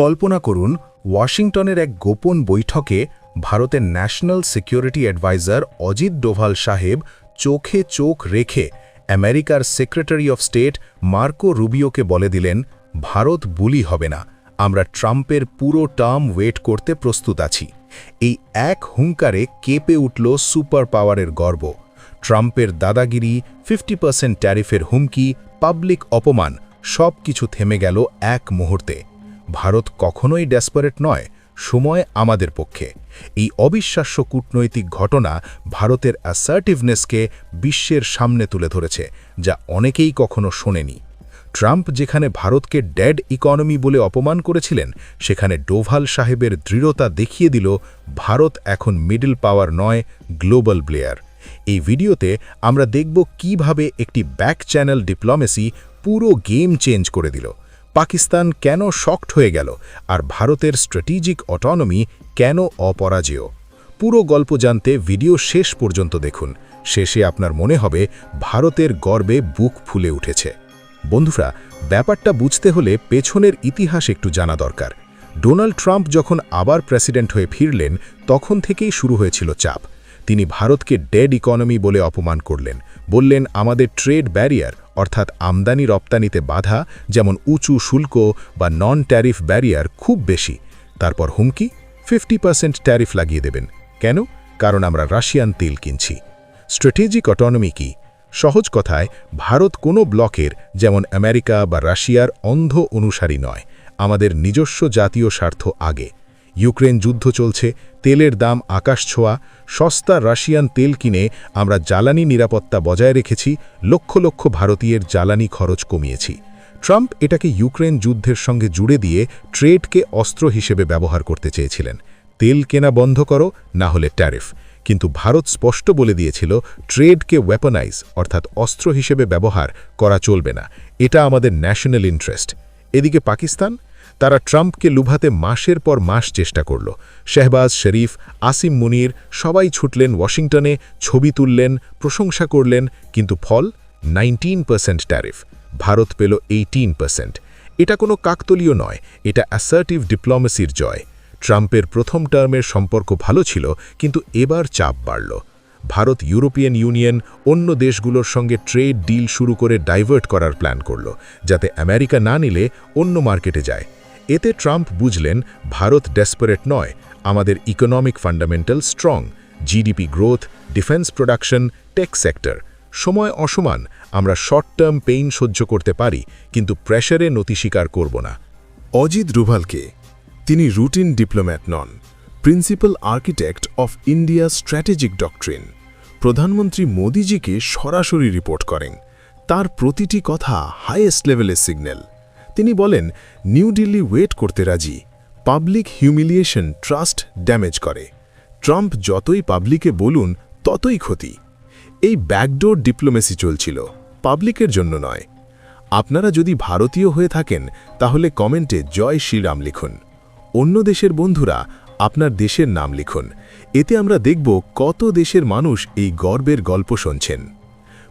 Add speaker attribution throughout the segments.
Speaker 1: কল্পনা করুন, ওয়াশিংটনের এক গোপন বৈঠকে ভারতের national security adviser Ajit Doval সাহেব চোখে চোখ রেখে আমেরিকার সেক্রেটারি অফ স্টেট মার্কো রুবিওকে বলে দিলেন, ভারত বুলি হবে না, আমরা ট্রাম্পের পুরো টার্ম ওয়েট করতে প্রস্তুত আছি। এই এক হুঙ্কারে কেঁপে উঠল সুপার পাওয়ারের গর্ব। ট্রাম্পের দাদাগিরি, ফিফটি পার্সেন্ট ট্যারিফের হুমকি, পাবলিক অপমান সব কিছু থেমে গেল এক মুহূর্তে। ভারত কখনোই ডেসপারেট নয়, সময় আমাদের পক্ষে। এই অবিশ্বাস্য কূটনৈতিক ঘটনা ভারতের অ্যাসার্টিভনেসকে বিশ্বের সামনে তুলে ধরেছে, যা অনেকেই কখনো শোনেনি। ট্রাম্প যেখানে ভারতকে ড্যাড ইকোনমি বলে অপমান করেছিলেন, সেখানে ডোভাল সাহেবের দৃঢ়তা দেখিয়ে দিল, ভারত এখন মিডল পাওয়ার নয়, গ্লোবাল প্লেয়ার। এই ভিডিওতে আমরা দেখব কীভাবে একটি ব্যাক চ্যানেল ডিপ্লোমেসি পুরো গেম চেঞ্জ করে দিল। পাকিস্তান কেন শক্ট হয়ে গেল আর ভারতের স্ট্র্যাটেজিক অটোনমি কেন অপরাজেয়? পুরো গল্প জানতে ভিডিও শেষ পর্যন্ত দেখুন। শেষে আপনার মনে হবে ভারতের গর্বে বুক ফুলে উঠেছে। বন্ধুরা, ব্যাপারটা বুঝতে হলে পেছনের ইতিহাস একটু জানা দরকার। ডোনাল্ড ট্রাম্প যখন আবার প্রেসিডেন্ট হয়ে ফিরলেন, তখন থেকেই শুরু হয়েছিল চাপ। তিনি ভারতকে ডেড ইকোনমি বলে অপমান করলেন। বললেন, আমাদের ট্রেড ব্যারিয়ার, অর্থাৎ আমদানি রপ্তানিতে বাধা, যেমন উঁচু শুল্ক বা নন ট্যারিফ ব্যারিয়ার, খুব বেশি। তারপর হুমকি? ফিফটি পার্সেন্ট ট্যারিফ লাগিয়ে দেবেন। কেন? কারণ আমরা রাশিয়ান তেল কিনছি। স্ট্র্যাটেজিক অটোনমি কি? সহজ কথায়, ভারত কোনো ব্লকের, যেমন আমেরিকা বা রাশিয়ার, অন্ধ অনুসারী নয়। আমাদের নিজস্ব জাতীয় স্বার্থ আগে। ইউক্রেন যুদ্ধ চলছে, তেলের দাম আকাশ ছোঁয়া, সস্তা রাশিয়ান তেল কিনে আমরা জ্বালানি নিরাপত্তা বজায় রেখেছি, লক্ষ লক্ষ ভারতীয়ের জ্বালানি খরচ কমিয়েছি। ট্রাম্প এটাকে ইউক্রেন যুদ্ধের সঙ্গে জুড়ে দিয়ে ট্রেডকে অস্ত্র হিসেবে ব্যবহার করতে চেয়েছিলেন। তেল কেনা বন্ধ করো, না হলে ট্যারিফ। কিন্তু ভারত স্পষ্ট বলে দিয়েছিল, ট্রেডকে ওয়েপনাইজ অর্থাৎ অস্ত্র হিসেবে ব্যবহার করা চলবে না। এটা আমাদের ন্যাশনাল ইন্টারেস্ট এদিকে পাকিস্তান তারা ট্রাম্পকে লুভাতে মাসের পর মাস চেষ্টা করল। শেহবাজ শরীফ, আসিম মুনির সবাই ছুটলেন ওয়াশিংটনে, ছবি তুললেন, প্রশংসা করলেন, কিন্তু ফল নাইনটিন পার্সেন্ট ট্যারিফ। ভারত পেল এইটিন পার্সেন্ট। এটা কোনো কাকতলীয় নয়, এটা অ্যাসার্টিভ ডিপ্লোমেসির জয়। ট্রাম্পের প্রথম টার্মের সম্পর্ক ভালো ছিল, কিন্তু এবার চাপ বাড়ল। ভারত ইউরোপিয়ান ইউনিয়ন অন্য দেশগুলোর সঙ্গে ট্রেড ডিল শুরু করে ডাইভার্ট করার প্ল্যান করল, যাতে আমেরিকা না নিলে অন্য মার্কেটে যায়। এতে ট্রাম্প বুঝলেন ভারত ডেসপারেট নয়, আমাদের economic fundamental strong GDP growth defence production tech sector সময় অসমান, আমরা শর্ট টার্ম পেইন সহ্য করতে পারি, কিন্তু প্রেশারে নতি স্বীকার করব না।
Speaker 2: অজিত রুভালকে, তিনি routine diplomat non principal architect of India strategic doctrine প্রধানমন্ত্রী মোদিজিকে সরাসরি রিপোর্ট করেন, তার প্রতিটি কথা হাইয়েস্ট লেভেলের সিগন্যাল তিনি বলেন, নিউ দিল্লি ওয়েট করতে রাজি। পাবলিক হিউমিলিয়েশন ট্রাস্ট ড্যামেজ করে। ট্রাম্প যতই পাবলিকে বলুন, ততই ক্ষতি। এই ব্যাকডোর ডিপ্লোমেসি চলছিল, পাবলিকের জন্য নয়। আপনারা যদি ভারতীয় হয়ে থাকেন, তাহলে কমেন্টে জয় শ্রীরাম লিখুন। অন্য দেশের বন্ধুরা আপনার দেশের নাম লিখুন। এতে আমরা দেখব কত দেশের মানুষ এই গর্বের গল্প শুনছেন।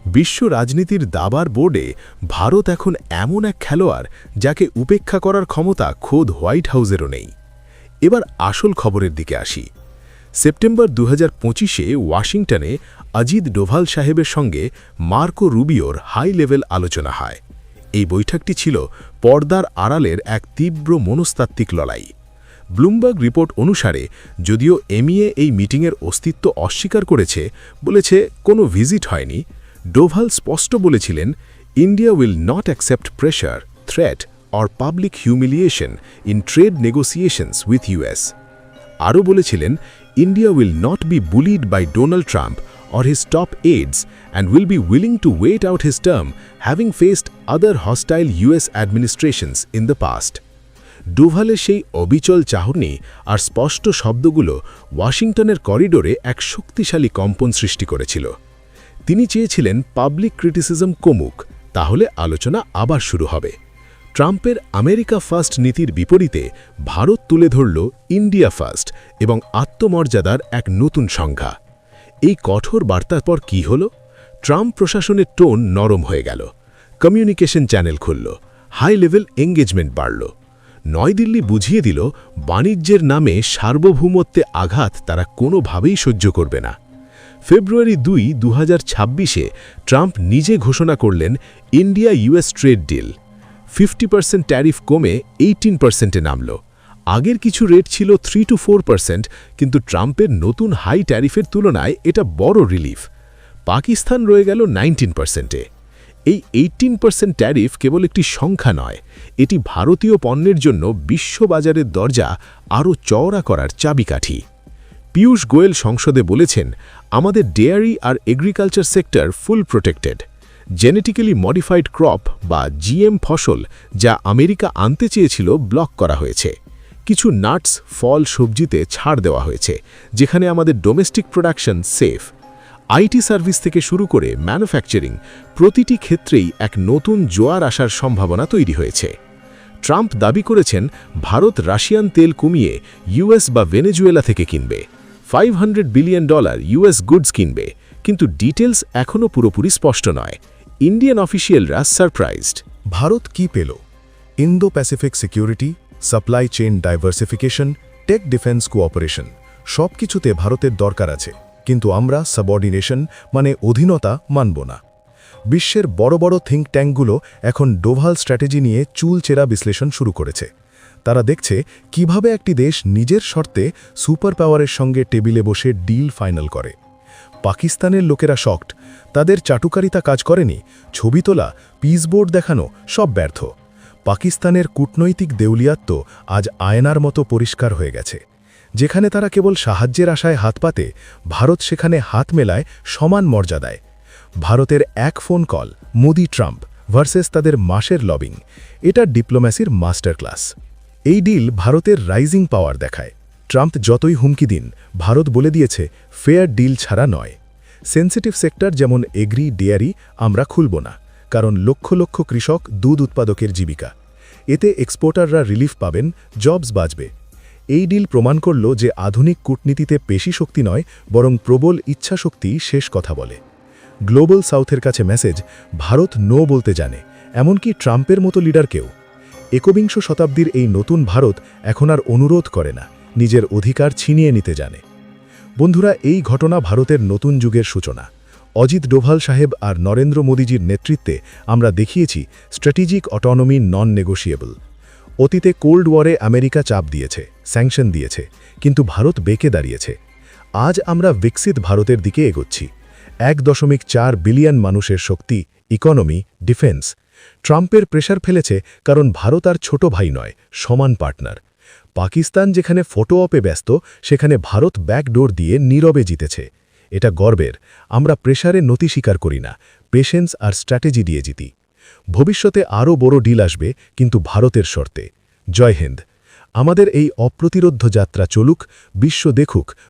Speaker 2: বিশ্ব রাজনীতির দাবার বোর্ডে ভারত এখন এমন এক খেলোয়াড় যাকে উপেক্ষা করার ক্ষমতা খোদ হোয়াইট হাউসেরও নেই। এবার আসল খবরের দিকে আসি। সেপ্টেম্বর দু হাজার ওয়াশিংটনে অজিত ডোভাল সাহেবের সঙ্গে মার্কো রুবিওর হাই লেভেল আলোচনা হয়। এই বৈঠকটি ছিল পর্দার আড়ালের এক তীব্র মনস্তাত্ত্বিক লড়াই। ব্লুমবার্গ রিপোর্ট অনুসারে, যদিও এমইএ এই মিটিংয়ের অস্তিত্ব অস্বীকার করেছে, বলেছে কোনো ভিজিট হয়নি ডোভাল স্পষ্ট বলেছিলেন, India will not accept pressure, threat, or public humiliation in trade negotiations with US আরও বলেছিলেন, India will not be bullied by Donald Trump or his top aides and will be willing to wait out his term having faced other hostile US administrations in the past. ডুভালের সেই অবিচল চাহনি আর স্পষ্ট শব্দগুলো ওয়াশিংটনের করিডোরে এক শক্তিশালী কম্পন সৃষ্টি করেছিল তিনি চেয়েছিলেন পাবলিক ক্রিটিসিজম কমুক, তাহলে আলোচনা আবার শুরু হবে। ট্রাম্পের আমেরিকা ফার্স্ট নীতির বিপরীতে ভারত তুলে ধরল ইন্ডিয়া ফার্স্ট এবং আত্মমর্যাদার এক নতুন সংজ্ঞা। এই কঠোর বার্তার পর কি হল? ট্রাম্প প্রশাসনের টোন নরম হয়ে গেল। কমিউনিকেশন চ্যানেল খুলল। হাই লেভেল এঙ্গেজমেন্ট বাড়ল। নয়দিল্লি বুঝিয়ে দিল, বাণিজ্যের নামে সার্বভৌমত্বে আঘাত তারা কোনোভাবেই সহ্য করবে না। ফেব্রুয়ারি দুই দু ছাব্বিশে ট্রাম্প নিজে ঘোষণা করলেন India US trade deal. Fifty percent tariff কমে এইটিন পার্সেন্টে নামল। আগের কিছু রেট ছিল থ্রি টু ফোর পার্সেন্ট, কিন্তু ট্রাম্পের নতুন হাই ট্যারিফের তুলনায় এটা বড় রিলিফ। পাকিস্তান রয়ে গেল নাইনটিন পার্সেন্টে। এই এইটিন পার্সেন্ট ট্যারিফ কেবল একটি সংখ্যা নয়, এটি ভারতীয় পণ্যের জন্য বিশ্ববাজারের দরজা আরও চওড়া করার চাবিকাঠি। পীয়ূষ গোয়েল সংসদে বলেছেন আমাদের ডেয়ারি আর agriculture sector full protected. Genetically modified crop বা জিএম ফসল যা আমেরিকা আনতে চেয়েছিল ব্লক করা হয়েছে। কিছু নাটস ফল সবজিতে ছাড় দেওয়া হয়েছে, যেখানে আমাদের domestic production safe. IT service থেকে শুরু করে ম্যানুফ্যাকচারিং প্রতিটি ক্ষেত্রেই এক নতুন জোয়ার আসার সম্ভাবনা তৈরি হয়েছে। ট্রাম্প দাবি করেছেন, ভারত রাশিয়ান তেল কমিয়ে ইউএস বা ভেনেজুয়েলা থেকে কিনবে। Five billion dollar US goods কিনবে, কিন্তু ডিটেলস এখনও পুরোপুরি স্পষ্ট নয়। ইন্ডিয়ান অফিসিয়ালরা সারপ্রাইজড
Speaker 1: ভারত কি পেল? Indo Pacific security supply chain diversification tech defence cooperation সব কিছুতে ভারতের দরকার আছে, কিন্তু আমরা সাবঅর্ডিনেশন মানে অধীনতা, মানব না। বিশ্বের বড় বড় থিঙ্ক ট্যাঙ্কগুলো এখন ডোভাল স্ট্র্যাটেজি নিয়ে চুলচেরা বিশ্লেষণ শুরু করেছে। তারা দেখছে কীভাবে একটি দেশ নিজের শর্তে সুপার পাওয়ারের সঙ্গে টেবিলে বসে ডিল ফাইনাল করে। পাকিস্তানের লোকেরা শক্ট তাদের চাটুকারিতা কাজ করেনি, ছবি তোলা পিসবোর্ড দেখানো সব ব্যর্থ। পাকিস্তানের কূটনৈতিক দেউলিয়াত্ব আজ আয়নার মতো পরিষ্কার হয়ে গেছে। যেখানে তারা কেবল সাহায্যের আশায় হাত পাতে, ভারত সেখানে হাত মেলায় সমান মর্যাদায়। ভারতের এক phone call, Modi Trump, versus তাদের মাসের লবিং। এটা ডিপ্লোম্যাসির মাস্টার ক্লাস এই ডিল ভারতের রাইজিং পাওয়ার দেখায়। ট্রাম্প যতই হুমকি দিন, ভারত বলে দিয়েছে, ফেয়ার ডিল ছাড়া নয়। সেন্সিটিভ সেক্টর যেমন এগ্রি ডেয়ারি আমরা খুলব না, কারণ লক্ষ লক্ষ কৃষক দুধ উৎপাদকের জীবিকা। এতে এক্সপোর্টাররা রিলিফ পাবেন, জবস বাঁচবে। এই ডিল প্রমাণ করল যে আধুনিক কূটনীতিতে পেশি শক্তি নয়, বরং প্রবল ইচ্ছাশক্তি শেষ কথা বলে। গ্লোবাল সাউথের কাছে মেসেজ, ভারত নো বলতে জানে। এমনকি ট্রাম্পের মতো লিডারকেও একবিংশ শতাব্দীর এই নতুন ভারত এখন আর অনুরোধ করে না, নিজের অধিকার ছিনিয়ে নিতে জানে। বন্ধুরা, এই ঘটনা ভারতের নতুন যুগের সূচনা। অজিত ডোভাল সাহেব আর নরেন্দ্র মোদীজির নেতৃত্বে আমরা দেখিয়েছি স্ট্র্যাটেজিক অটোনমি নন নেগোশিয়েবল অতীতে কোল্ড ওয়ারে আমেরিকা চাপ দিয়েছে, স্যাংশন দিয়েছে, কিন্তু ভারত বেঁকে দাঁড়িয়েছে। আজ আমরা বিকশিত ভারতের দিকে এগোচ্ছি। এক দশমিক চার বিলিয়ন মানুষের শক্তি, ইকোনমি, ডিফেন্স ট্রাম্পের প্রেশার ফেলেছে কারণ ভারত আর ছোট ভাই নয়, সমান পার্টনার। পাকিস্তান যেখানে ফটো অপে ব্যস্ত, সেখানে ভারত ব্যাকডোর দিয়ে নীরবে জিতেছে। এটা গর্বের, আমরা প্রেশারে নতি স্বীকার করি না, পেশেন্স আর স্ট্র্যাটেজি দিয়ে জিতি। ভবিষ্যতে আরও বড় ডিল আসবে, কিন্তু ভারতের শর্তে। জয় হিন্দ। আমাদের এই অপ্রতিরোধ্য যাত্রা চলুক, বিশ্ব দেখুক